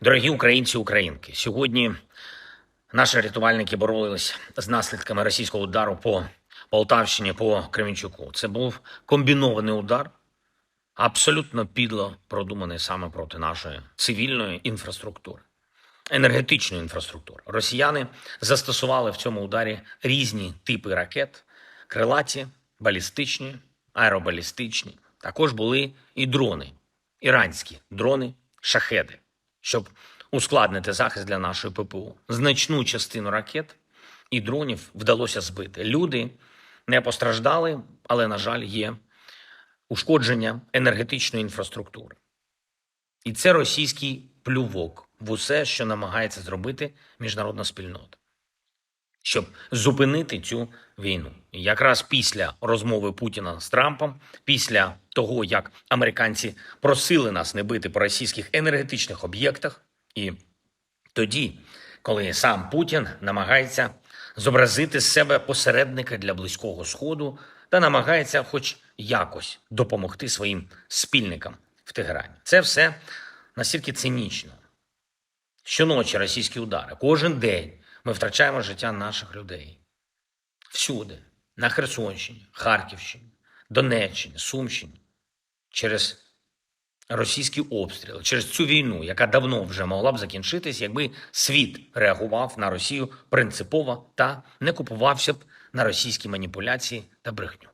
Дорогі українці українки, сьогодні наші рятувальники боролись з наслідками російського удару по Полтавщині, по Кременчуку. Це був комбінований удар, абсолютно підло продуманий саме проти нашої цивільної інфраструктури, енергетичної інфраструктури. Росіяни застосували в цьому ударі різні типи ракет: крилаті, балістичні, аеробалістичні. Також були і дрони, іранські дрони, шахеди, щоб ускладнити захист для нашої ППУ. Значну частину ракет і дронів вдалося збити. Люди не постраждали, але, на жаль, є ушкодження енергетичної інфраструктури. І це російський плювок в усе, що намагається зробити міжнародна спільнота, щоб зупинити цю війну. І якраз після розмови Путіна з Трампом, після того, як американці просили нас не бити по російських енергетичних об'єктах, і тоді, коли сам Путін намагається зобразити з себе посередника для близького сходу та намагається, хоч якось, допомогти своїм спільникам в Тегерані. Це все настільки цинічно. Щоночі російські удари, кожен день ми втрачаємо життя наших людей. Всюди, на Херсонщині, Харківщині, Донеччині, Сумщині, через російські обстріли, через цю війну, яка давно вже могла б закінчитись, якби світ реагував на Росію принципово та не купувався б на російські маніпуляції та брехню.